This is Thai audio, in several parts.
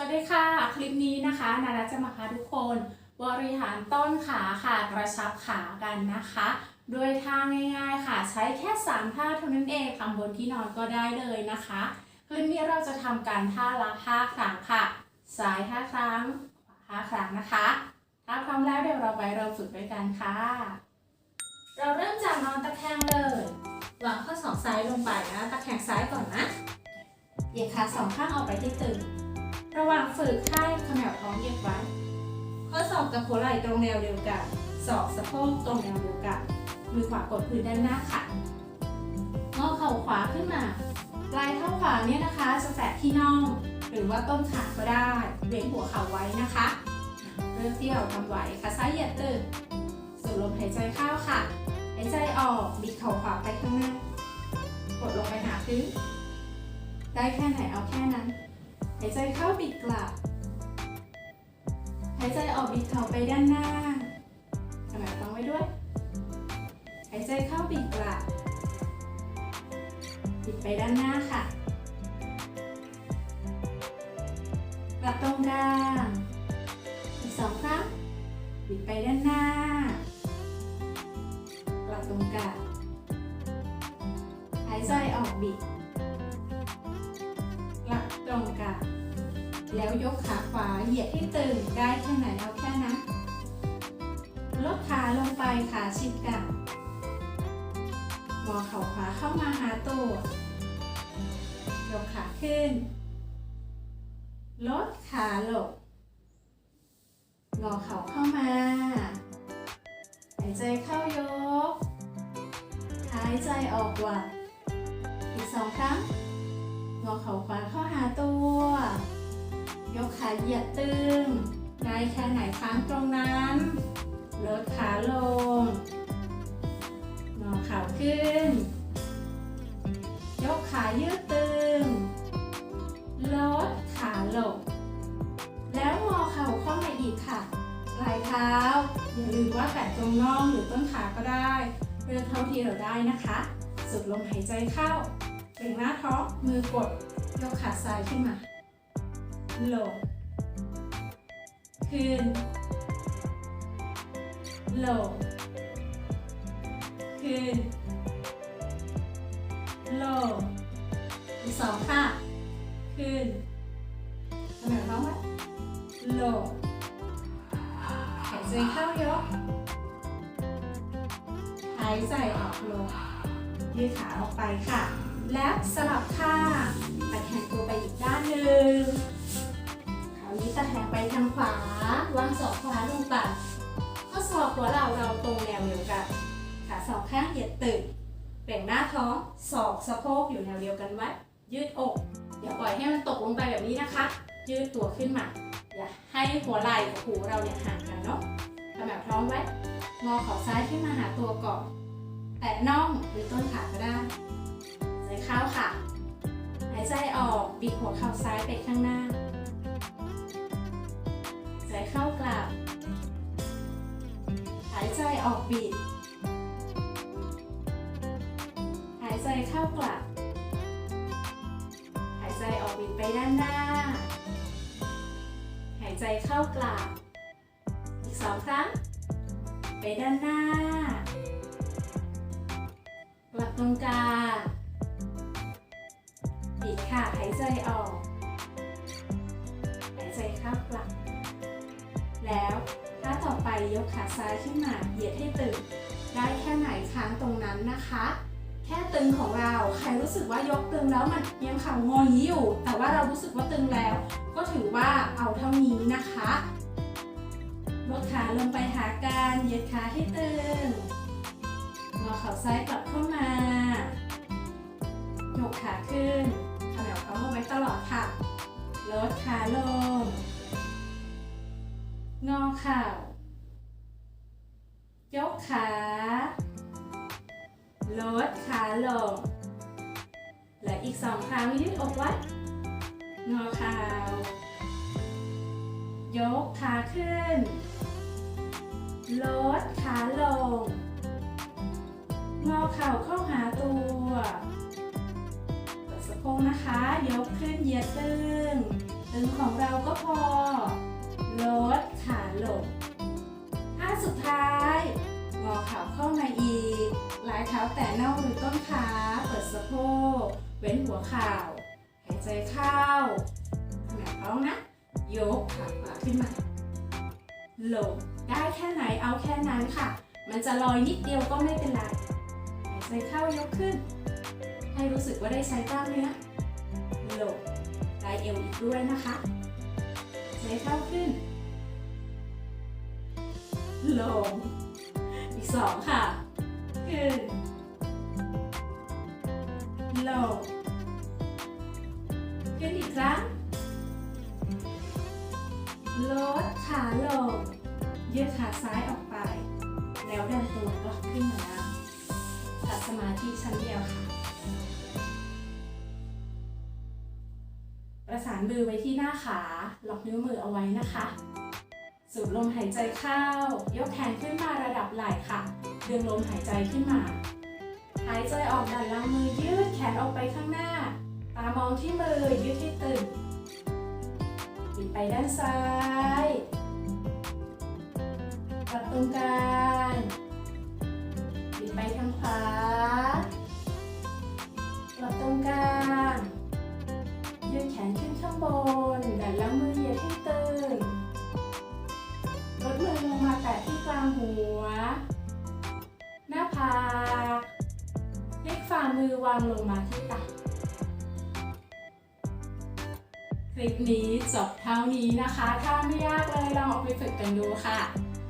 วัสดีค่ะ คลิปนี้นะคะนาราจะมาพาทุกคนบริหารต้นขาค่ะกระชับขากันนะคะ โดยท่าง่าย ๆค่ะ ใช้แค่3ท่าเท่านั้นเองทำบนที่นอนก็ได้เลยนะคะ คลิปนี้เราจะทำการท่าละ5ครั้งค่ะซ้าย5ครั้งขวา5ครั้งนะคะถ้าพร้อมแล้วเดี๋ยวเราไปเริ่มฝึกด้วยกันค่ะ เราเริ่มจากนอนตะแคงเลยวางข้อศอกซ้ายลงไปนะตะแคงซ้ายก่อนนะเหยียดขาสองข้างออกไปที่ตึง ระหว่างฝึกให้ขมวท้องเหยียดไว้ ข้อศอกกับหัวไหล่ตรงแนวเดียวกันศอกสะโพกตรงแนวเดียวกันมือขวากดพื้นด้านหน้าค่ะงอเข่าขวาขึ้นมาปลายเท้าขวาเนี่ยนะคะจะแตะที่น่องหรือว่าต้นขาก็ได้เว้นหัวเข่าไว้นะคะเริ่มที่เราทำไหวขาซ้ายเหยียดตึงสูดลมหายใจเข้าค่ะหายใจออกบิดเข่าขวาไปข้างหน้ากดลงไปหาพื้นได้แค่ไหนเอาแค่นั้น หายใจเข้าบิดกลับ หายใจออกบิดเข่าไปด้านหน้าทำไมฟังไว้ด้วย หายใจเข้าบิดกลับ บิดไปด้านหน้าค่ะ กลับตรงกลางอีกสองครั้ง บิดไปด้านหน้า กลับตรงกลาง หายใจออกบิด แล้วยกขาขวาเหยียดที่ตึงได้แค่ไหนเอาแค่นั้นลดขาลงไปขาชิดกันงอเข่าขวาเข้ามาหาตัวยกขาขึ้น ลดขาลงงอเข่าเข้ามาหายใจเข้ายก หายใจออกวางอีกสองครั้งงอเข่าขวาเข้าหาตัว ยกขาเหยียดตึงได้แค่ไหนค้างตรงนั้น ลดขาลงงอเข่าขึ้น ยกขายืดตึง ลดขาลง แล้วงอเข่าเข้ามาอีกค่ะปลายเท้า อย่าลืมว่าแตะตรงน่องหรือต้นขาก็ได้เลือกเท่าที่เราได้นะคะ สุดลมหายใจเข้าเบ่งหน้าท้องมือกด ยกขาซ้ายขึ้นมา ลง ขึ้น ลง ขึ้น ลง อีกสองค่ะ ขึ้นทำไมร้องไว้ลงหายใจเข้ายก หายใจออกลง ยืดขาออกไปค่ะ แล้วสลับข้างตะแคงตัวไปอีกด้านหนึ่ง เบ่งหน้าท้องศอกสะโพกอยู่แนวเดียวกันไว้ ยืดอก อย่าปล่อยให้มันตกลงไปแบบนี้นะคะ ยืดตัวขึ้นมา อย่าให้หัวไหล่กับหูเราเนี่ยห่างกันเนาะทำแบบท้องไว้ งอเข่าซ้ายขึ้นมาหาตัวก่อน แตะน่องหรือต้นขาก็ได้หายเข้าค่ะ หายใจออกบิดหัวเข่าซ้ายไปข้างหน้าหายเข้ากลับ หายใจออกบิด ใจเข้ากลับ หายใจออกบิดไปด้านหน้า หายใจเข้ากลับ อีกสองครั้ง ไปด้านหน้า กลับตรงกลางบิดค่ะ หายใจออก หายใจเข้ากลับ แล้วถ้าต่อไปยกขาซ้ายขึ้นมา เหยียดให้ตึงได้แค่ไหนค้างตรงนั้นนะคะ แค่ตึงของเรา ใครรู้สึกว่ายกตึงแล้วมันยังข่างอยอยู่ แต่ว่าเรารู้สึกว่าตึงแล้ว ก็ถือว่าเอาเท่านี้นะคะลดขาลงไปหากันเหยียดขาให้ตึงงอเข่าซ้ายกลับเข้ามา ยกขาขึ้นขยับเขาลงไว้ตลอดค่ะ ลดขาลง งอเข่ายกขา ลดขาลง และอีกสองครั้งยืดอกไว้ งอเข่ายกขาขึ้น ลดขาลง งอเข่าเข้าหาตัวกดสะโพกนะคะ ยกขึ้นเหยียดตึง ตึงของเราก็พอ ลดขาลงท่าสุดท้าย งอเข่าเข้ามาอีกลายเท้าแตะน่องหรือต้นขาเปิดสะโพกเว้นหัวเข่าหายใจเข้าขนาดท้องนะ ยกขาขวาขึ้นมาลงได้แค่ไหนเอาแค่นั้นค่ะ มันจะลอยนิดเดียวก็ไม่เป็นไรหายใจเข้ายกขึ้น ให้รู้สึกว่าได้ใช้กล้ามเนื้อลงได้เอวอีกด้วยนะคะหายใจเข้าขึ้นลง สองค่ะขึ้นลงขึ้นอีกครั้ง ลดขาลงยืดขาซ้ายออกไป แล้วดันตัวกลับขึ้นมานั่งตัดสมาธิชั้นเดียวค่ะ ประสานมือไว้ที่หน้าขา ล็อกนิ้วมือเอาไว้นะคะ สูดลมหายใจเข้า ยกแขนขึ้นมาระดับไหล่ค่ะ ดึงลมหายใจขึ้นมา หายใจออกดันหลังมือยืดแขนออกไปข้างหน้า ตามองที่มือยืดที่ตึงบิดไปด้านซ้ายกลับตรงกลาย หัว หน้าผากพลิกฝ่ามือวางลงมาที่ตักคลิปนี้จบเท่านี้นะคะ ถ้าไม่ยากเลยลองเอาไปฝึกกันดูค่ะ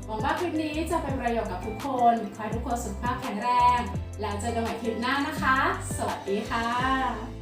หวังว่าคลิปนี้จะเป็นประโยชน์กับทุกคน ขอให้ทุกคนสุขภาพแข็งแรง แล้วเจอกันใหม่คลิปหน้านะคะ สวัสดีค่ะ